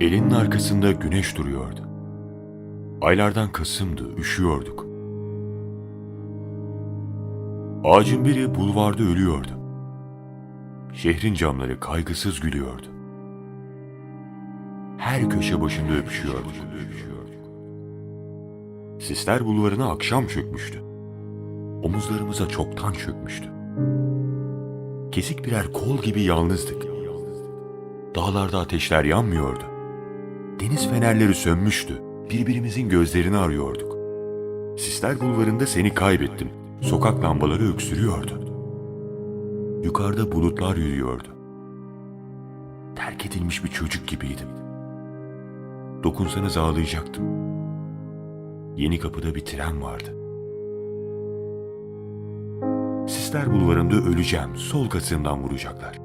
Elinin arkasında güneş duruyordu. Aylardan Kasım'dı, üşüyorduk. Ağacın biri bulvarda ölüyordu. Şehrin camları kaygısız gülüyordu. Her köşe başında öpüşüyordu. Sisler bulvarına akşam çökmüştü. Omuzlarımıza çoktan çökmüştü. Kesik birer kol gibi yalnızdık. Dağlarda ateşler yanmıyordu. Deniz fenerleri sönmüştü. Birbirimizin gözlerini arıyorduk. Sisler bulvarında seni kaybettim. Sokak lambaları öksürüyordu. Yukarıda bulutlar yürüyordu. Terk edilmiş bir çocuk gibiydim. Dokunsanız ağlayacaktım. Yeni kapıda bir tren vardı. Sisler bulvarında öleceğim. Sol kasığımdan vuracaklar.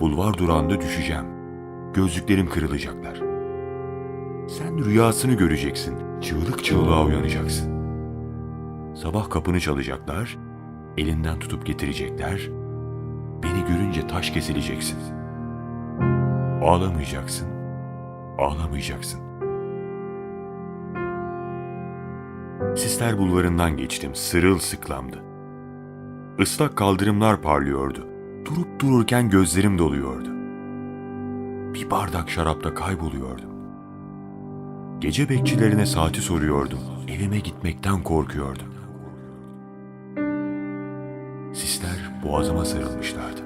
Bulvar durağında düşeceğim. Gözlüklerim kırılacaklar. Sen rüyasını göreceksin. Çığlık çığlığa uyanacaksın. Sabah kapını çalacaklar. Elinden tutup getirecekler. Beni görünce taş kesileceksin. Ağlamayacaksın. Ağlamayacaksın. Sisler bulvarından geçtim. Sırılsıklamdı. Islak kaldırımlar parlıyordu. Durup dururken gözlerim doluyordu. Bir bardak şarapta kayboluyordum. Gece bekçilerine saati soruyordum. Evime gitmekten korkuyordum. Sisler boğazıma sarılmışlardı.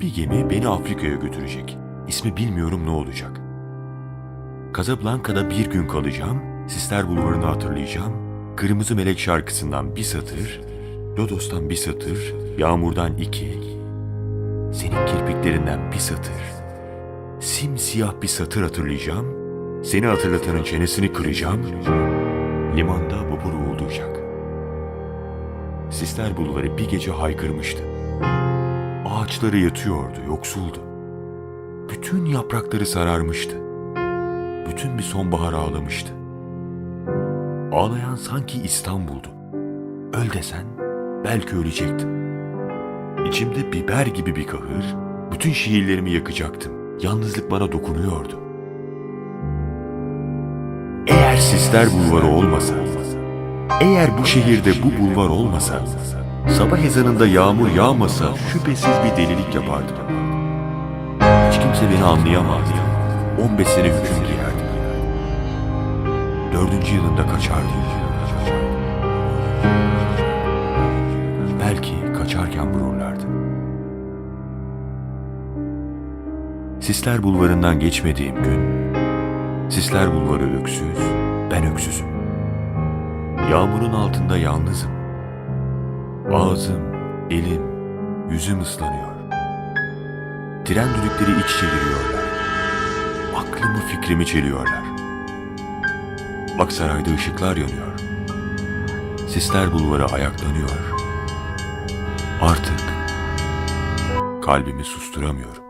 Bir gemi beni Afrika'ya götürecek. İsmi bilmiyorum ne olacak. Casablanca'da bir gün kalacağım. Sisler Bulvarı'nı hatırlayacağım. Kırmızı Melek şarkısından bir satır, Lodos'tan bir satır, Yağmur'dan iki, senin kirpiklerinden bir satır, simsiyah bir satır hatırlayacağım. Seni hatırlatanın çenesini kıracağım. Limanda vapur uğuldayacak. Sisler Bulvarı bir gece haykırmıştı. Ağaçları yatıyordu, yoksuldu. Bütün yaprakları sararmıştı. Bütün bir sonbahar ağlamıştı. Ağlayan sanki İstanbul'du. Öl desen belki ölecektim. İçimde biber gibi bir kahır, bütün şiirlerimi yakacaktım. Yalnızlık bana dokunuyordu. Eğer sisler bulvarı olmasa, eğer bu şehirde bu bulvar olmasa, sabah ezanında yağmur yağmasa şüphesiz bir delilik yapardım. Hiç kimse beni anlayamazdı. 15 sene hüküm. Dördüncü yılında kaçardım. Belki kaçarken vururlardı. Sisler bulvarından geçmediğim gün, Sisler bulvarı öksüz, ben öksüzüm. Yağmurun altında yalnızım. Ağzım, elim, yüzüm ıslanıyor. Tren düdükleri iç içe giriyorlar. Aklımı fikrimi çeliyorlar. Aksaray'da ışıklar yanıyor. Sisler bulvarı ayaklanıyor. Artık kalbimi susturamıyorum.